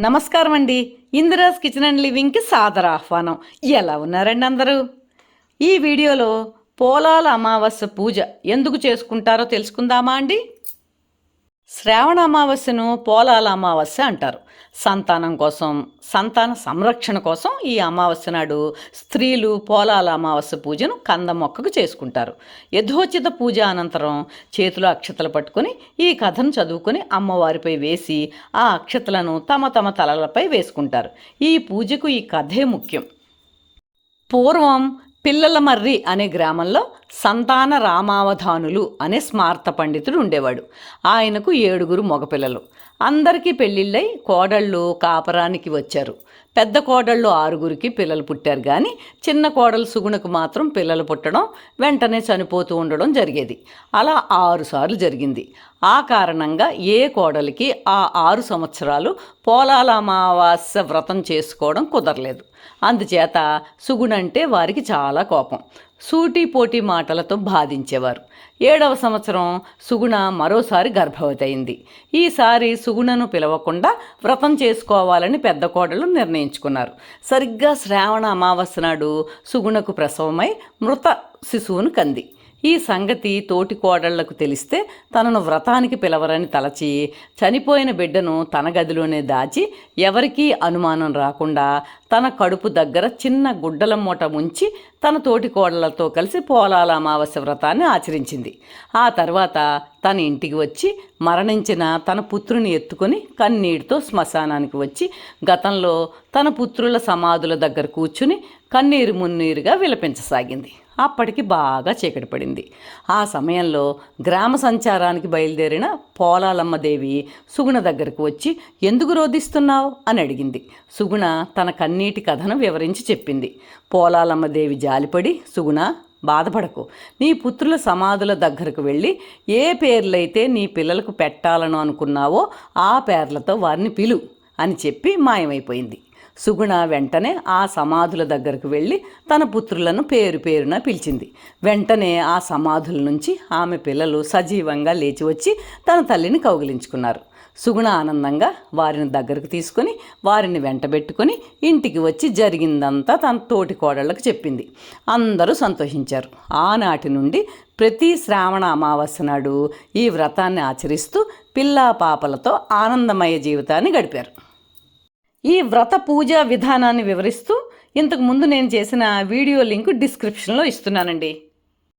నమస్కారం అండి Indira's kitchen and లివింగ్కి సాదర ఆహ్వానం. ఎలా ఉన్నారండి అందరూ? ఈ వీడియోలో పోలాల అమావాస్య పూజ ఎందుకు చేసుకుంటారో తెలుసుకుందామా అండి? శ్రావణ అమావాస్యను పోలాల అమావాస్య అంటారు. సంతానం కోసం సంతాన సంరక్షణ కోసం ఈ అమావాస్య నాడు స్త్రీలు పోలాల అమావాస్య పూజను కంద మొక్కకు చేసుకుంటారు. యథోచిత పూజ అనంతరం చేతిలో అక్షతలు పట్టుకొని ఈ కథను చదువుకొని అమ్మవారిపై వేసి ఆ అక్షతలను తమ తమ తలలపై వేసుకుంటారు. ఈ పూజకు ఈ కథే ముఖ్యం. పూర్వం పిల్లల మర్రి అనే గ్రామంలో సంతాన రామావధానులు అనే స్మార్త పండితుడు ఉండేవాడు. ఆయనకు ఏడుగురు మగపిల్లలు. అందరికీ పెళ్ళిళ్ళై కోడళ్ళు కాపరానికి వచ్చారు. పెద్ద కోడళ్ళు ఆరుగురికి పిల్లలు పుట్టారు కానీ చిన్న కోడలు సుగుణకు మాత్రం పిల్లలు పుట్టడం వెంటనే చనిపోతూ ఉండడం జరిగేది. అలా ఆరుసార్లు జరిగింది. ఆ కారణంగా ఏ కోడలికి ఆ ఆరు సంవత్సరాలు పోలాల అమావాస్య వ్రతం చేసుకోవడం కుదరలేదు. అందుచేత సుగుణంటే వారికి చాలా కోపం. సూటిపోటి మాటలతో బాధించేవారు. ఏడవ సంవత్సరం సుగుణ మరోసారి గర్భవతి అయింది. ఈసారి సుగుణను పిలవకుండా వ్రతం చేసుకోవాలని పెద్ద కోడలు నిర్ణయించుకున్నారు. సరిగ్గా శ్రావణ అమావాస్య నాడు సుగుణకు ప్రసవమై మృత శిశువును కంది. ఈ సంగతి తోటి కోడళ్ళకు తెలిస్తే తనను వ్రతానికి పిలవరని తలచి చనిపోయిన బిడ్డను తన గదిలోనే దాచి ఎవరికీ అనుమానం రాకుండా తన కడుపు దగ్గర చిన్న గుడ్డల మూట ముంచి తన తోటి కోడళ్ళతో కలిసి పోలాల అమావాస్య వ్రతాన్ని ఆచరించింది. ఆ తర్వాత తన ఇంటికి వచ్చి మరణించిన తన పుత్రుని ఎత్తుకొని కన్నీటితో శ్మశానానికి వచ్చి గతంలో తన పుత్రుల సమాధుల దగ్గర కూర్చుని కన్నీరు మున్నీరుగా విలపించసాగింది. అప్పటికి బాగా చీకటి పడింది. ఆ సమయంలో గ్రామ సంచారానికి బయలుదేరిన పోలాలమ్మదేవి సుగుణ దగ్గరకు వచ్చి ఎందుకు రోధిస్తున్నావు? అని అడిగింది. సుగుణ తన కన్నీటి కథను వివరించి చెప్పింది. పోలాలమ్మదేవి జాలిపడి సుగుణ బాధపడకు. నీ పుత్రుల సమాధుల దగ్గరకు వెళ్ళి ఏ పేర్లైతే నీ పిల్లలకు పెట్టాలను అనుకున్నావో ఆ పేర్లతో వారిని పిలు అని చెప్పి మాయమైపోయింది. సుగుణ వెంటనే ఆ సమాధుల దగ్గరకు వెళ్ళి తన పుత్రులను పేరు పేరున పిలిచింది. వెంటనే ఆ సమాధుల నుంచి ఆమె పిల్లలు సజీవంగా లేచి వచ్చి తన తల్లిని కౌగిలించుకున్నారు. సుగుణ ఆనందంగా వారిని దగ్గరకు తీసుకొని వారిని వెంటబెట్టుకొని ఇంటికి వచ్చి జరిగిందంతా తన తోటి కోడళ్ళకు చెప్పింది. అందరూ సంతోషించారు. ఆనాటి నుండి ప్రతి శ్రావణ అమావాస్య నాడు ఈ వ్రతాన్ని ఆచరిస్తూ పిల్లా పాపలతో ఆనందమయ జీవితాన్ని గడిపారు. ఈ వ్రత పూజా విధానాన్ని వివరిస్తూ ఇంతకు ముందు నేను చేసిన వీడియో లింక్ డిస్క్రిప్షన్లో ఇస్తున్నానండి.